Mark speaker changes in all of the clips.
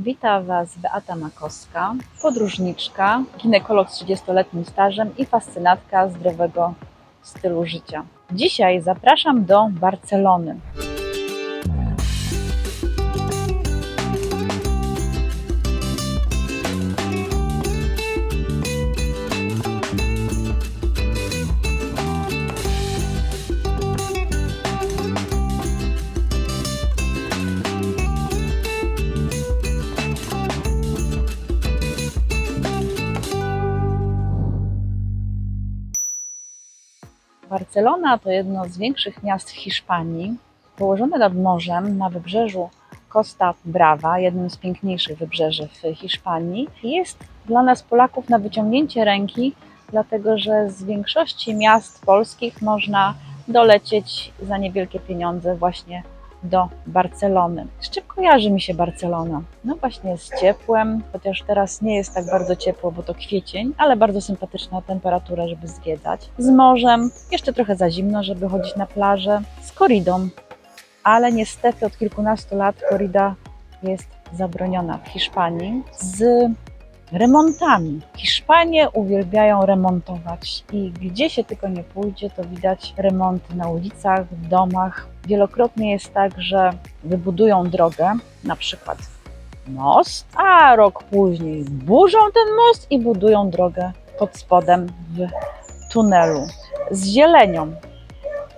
Speaker 1: Wita Was Beata Makowska, podróżniczka, ginekolog z 30-letnim stażem i fascynatka zdrowego stylu życia. Dzisiaj zapraszam do Barcelony. Barcelona to jedno z większych miast w Hiszpanii, położone nad morzem na wybrzeżu Costa Brava, jednym z piękniejszych wybrzeży w Hiszpanii. Jest dla nas Polaków na wyciągnięcie ręki, dlatego że z większości miast polskich można dolecieć za niewielkie pieniądze właśnie do Barcelony. Z czym kojarzy mi się Barcelona? No właśnie z ciepłem, chociaż teraz nie jest tak bardzo ciepło, bo to kwiecień, ale bardzo sympatyczna temperatura, żeby zwiedzać. Z morzem, jeszcze trochę za zimno, żeby chodzić na plażę. Z koridą, ale niestety od kilkunastu lat korida jest zabroniona w Hiszpanii. Z remontami. Hiszpanie uwielbiają remontować i gdzie się tylko nie pójdzie, to widać remonty na ulicach, w domach. Wielokrotnie jest tak, że wybudują drogę, na przykład most, a rok później burzą ten most i budują drogę pod spodem w tunelu z zielenią.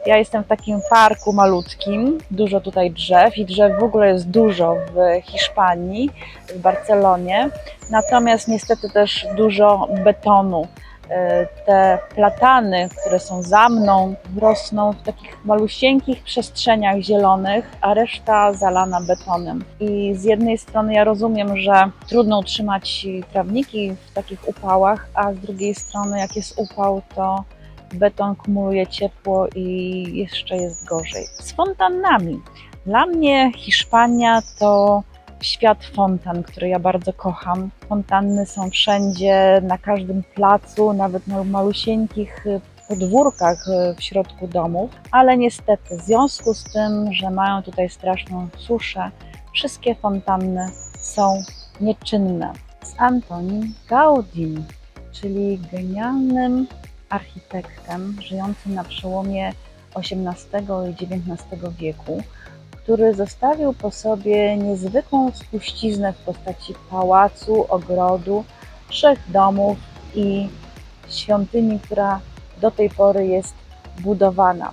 Speaker 1: Ja jestem w takim parku malutkim, dużo tutaj drzew i drzew w ogóle jest dużo w Hiszpanii, w Barcelonie, natomiast niestety też dużo betonu. E, Te platany, które są za mną, rosną w takich malusieńkich przestrzeniach zielonych, a reszta zalana betonem. I z jednej strony ja rozumiem, że trudno utrzymać trawniki w takich upałach, a z drugiej strony jak jest upał, to beton kumuluje ciepło i jeszcze jest gorzej. Z fontannami. Dla mnie Hiszpania to świat fontan, który ja bardzo kocham. Fontanny są wszędzie, na każdym placu, nawet na malusieńkich podwórkach w środku domów, ale niestety w związku z tym, że mają tutaj straszną suszę, wszystkie fontanny są nieczynne. Z Antonim Gaudim, czyli genialnym architektem żyjącym na przełomie XVIII i XIX wieku, który zostawił po sobie niezwykłą spuściznę w postaci pałacu, ogrodu, trzech domów i świątyni, która do tej pory jest budowana.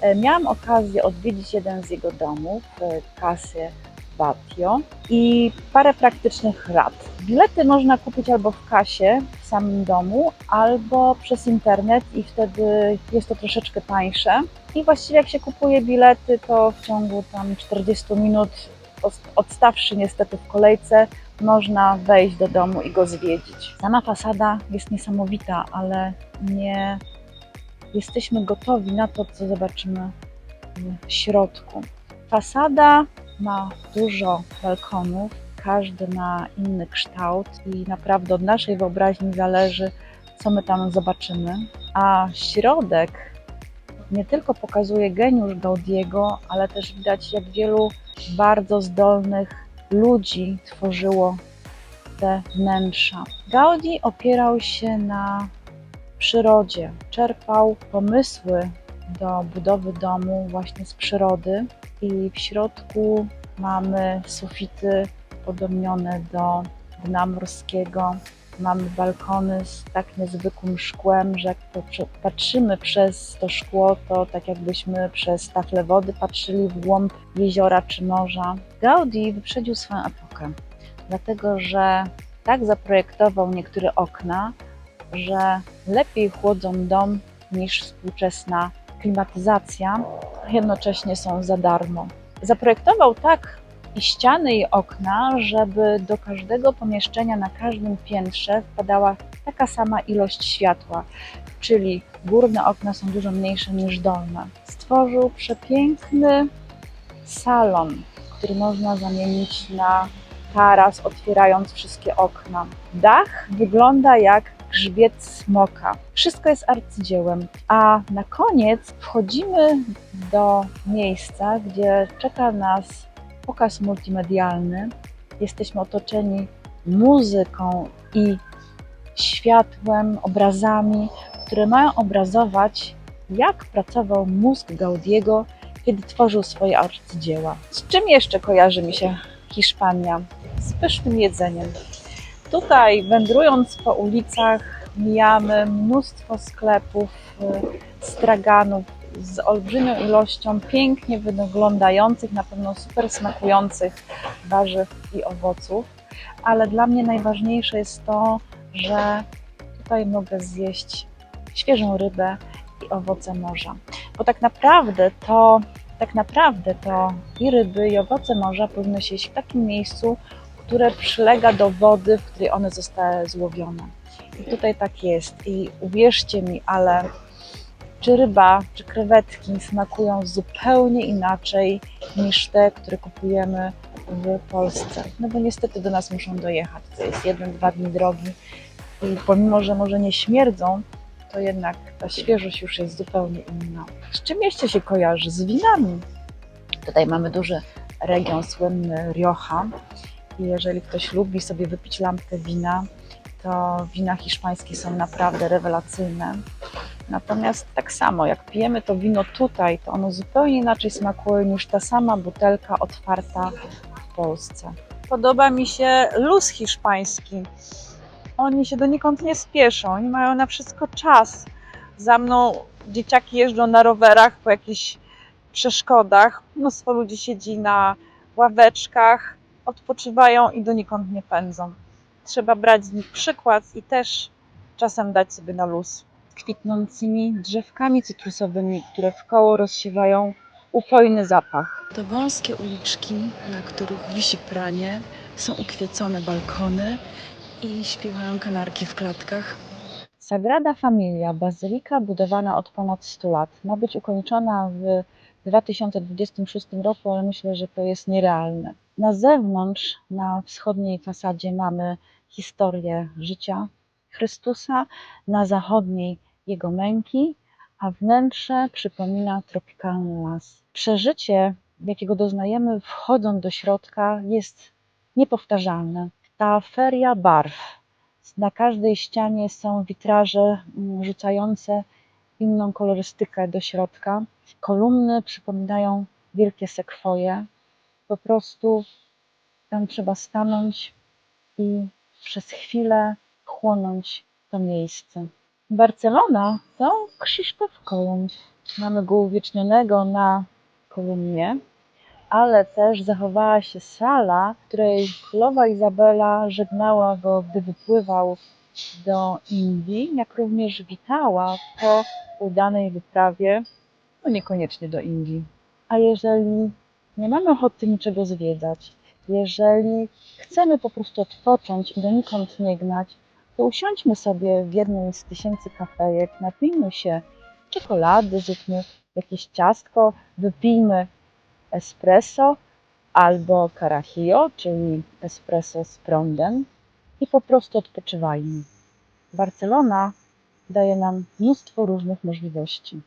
Speaker 1: E, Miałam okazję odwiedzić jeden z jego domów, e, Casę Batio i parę praktycznych rad. Bilety można kupić albo w kasie w samym domu, albo przez internet i wtedy jest to troszeczkę tańsze. I właściwie jak się kupuje bilety, to w ciągu tam 40 minut, odstawszy niestety w kolejce, można wejść do domu i go zwiedzić. Sama fasada jest niesamowita, ale nie jesteśmy gotowi na to, co zobaczymy w środku. Fasada ma dużo balkonów, każdy ma inny kształt i naprawdę od naszej wyobraźni zależy, co my tam zobaczymy. A środek nie tylko pokazuje geniusz Gaudiego, ale też widać, jak wielu bardzo zdolnych ludzi tworzyło te wnętrza. Gaudi opierał się na przyrodzie, czerpał pomysły do budowy domu właśnie z przyrody i w środku mamy sufity podobnione do dna morskiego. Mamy balkony z tak niezwykłym szkłem, że jak patrzy- patrzymy przez to szkło, to tak jakbyśmy przez taflę wody patrzyli w głąb jeziora czy morza. Gaudi wyprzedził swoją epokę, dlatego że tak zaprojektował niektóre okna, że lepiej chłodzą dom niż współczesna klimatyzacja, jednocześnie są za darmo. Zaprojektował tak i ściany i okna, żeby do każdego pomieszczenia na każdym piętrze wpadała taka sama ilość światła, czyli górne okna są dużo mniejsze niż dolne. Stworzył przepiękny salon, który można zamienić na taras, otwierając wszystkie okna. Dach wygląda jak grzbiet smoka. Wszystko jest arcydziełem. A na koniec wchodzimy do miejsca, gdzie czeka nas pokaz multimedialny jesteśmy otoczeni muzyką i światłem, obrazami, które mają obrazować, jak pracował mózg Gaudiego, kiedy tworzył swoje arcydzieła. Z czym jeszcze kojarzy mi się Hiszpania? Z pysznym jedzeniem. Tutaj, wędrując po ulicach, mijamy mnóstwo sklepów, y, straganów z olbrzymią ilością pięknie wyglądających, na pewno super smakujących warzyw i owoców. Ale dla mnie najważniejsze jest to, że tutaj mogę zjeść świeżą rybę i owoce morza. Bo tak naprawdę to, tak naprawdę to i ryby, i owoce morza powinny się jeść w takim miejscu, które przylega do wody, w której one zostały złowione. I tutaj tak jest. I uwierzcie mi, ale czy ryba, czy krewetki smakują zupełnie inaczej niż te, które kupujemy w Polsce. No bo niestety do nas muszą dojechać. To jest jeden, dwa dni drogi. I pomimo, że może nie śmierdzą, to jednak ta świeżość już jest zupełnie inna. Z czym jeszcze się kojarzy? Z winami. Tutaj mamy duży region słynny Rioja. Jeżeli ktoś lubi sobie wypić lampkę wina, to wina hiszpańskie są naprawdę rewelacyjne. Natomiast tak samo, jak pijemy to wino tutaj, to ono zupełnie inaczej smakuje niż ta sama butelka otwarta w Polsce. Podoba mi się luz hiszpański. Oni się donikąd nie spieszą, oni mają na wszystko czas. Za mną dzieciaki jeżdżą na rowerach po jakichś przeszkodach. Mnóstwo ludzi siedzi na ławeczkach, odpoczywają i donikąd nie pędzą. Trzeba brać z nich przykład i też czasem dać sobie na luz. Kwitnącymi drzewkami cytrusowymi, które w koło rozsiewają upojny zapach. To wąskie uliczki, na których wisi pranie, są ukwiecone balkony i śpiewają kanarki w klatkach. Sagrada Familia, bazylika budowana od ponad 100 lat, ma być ukończona w 2026 roku, ale myślę, że to jest nierealne. Na zewnątrz, na wschodniej fasadzie mamy historię życia Chrystusa, na zachodniej jego męki, a wnętrze przypomina tropikalny las. Przeżycie, jakiego doznajemy wchodząc do środka, jest niepowtarzalne. Ta feria barw. Na każdej ścianie są witraże mm, rzucające inną kolorystykę do środka. Kolumny przypominają wielkie sekwoje. Po prostu tam trzeba stanąć i przez chwilę chłonąć to miejsce. Barcelona to Krzysztof Kolumb. Mamy go uwiecznionego na kolumnie, ale też zachowała się sala, w której królowa Izabela żegnała go, gdy wypływał do Indii, jak również witała po udanej wyprawie, no niekoniecznie do Indii. A jeżeli nie mamy ochoty niczego zwiedzać, jeżeli chcemy po prostu odpocząć i donikąd nie gnać, to usiądźmy sobie w jednej z tysięcy kafejek, napijmy się czekolady, zróbmy jakieś ciastko, wypijmy espresso albo carajillo, czyli espresso z prądem i po prostu odpoczywajmy. Barcelona daje nam mnóstwo różnych możliwości.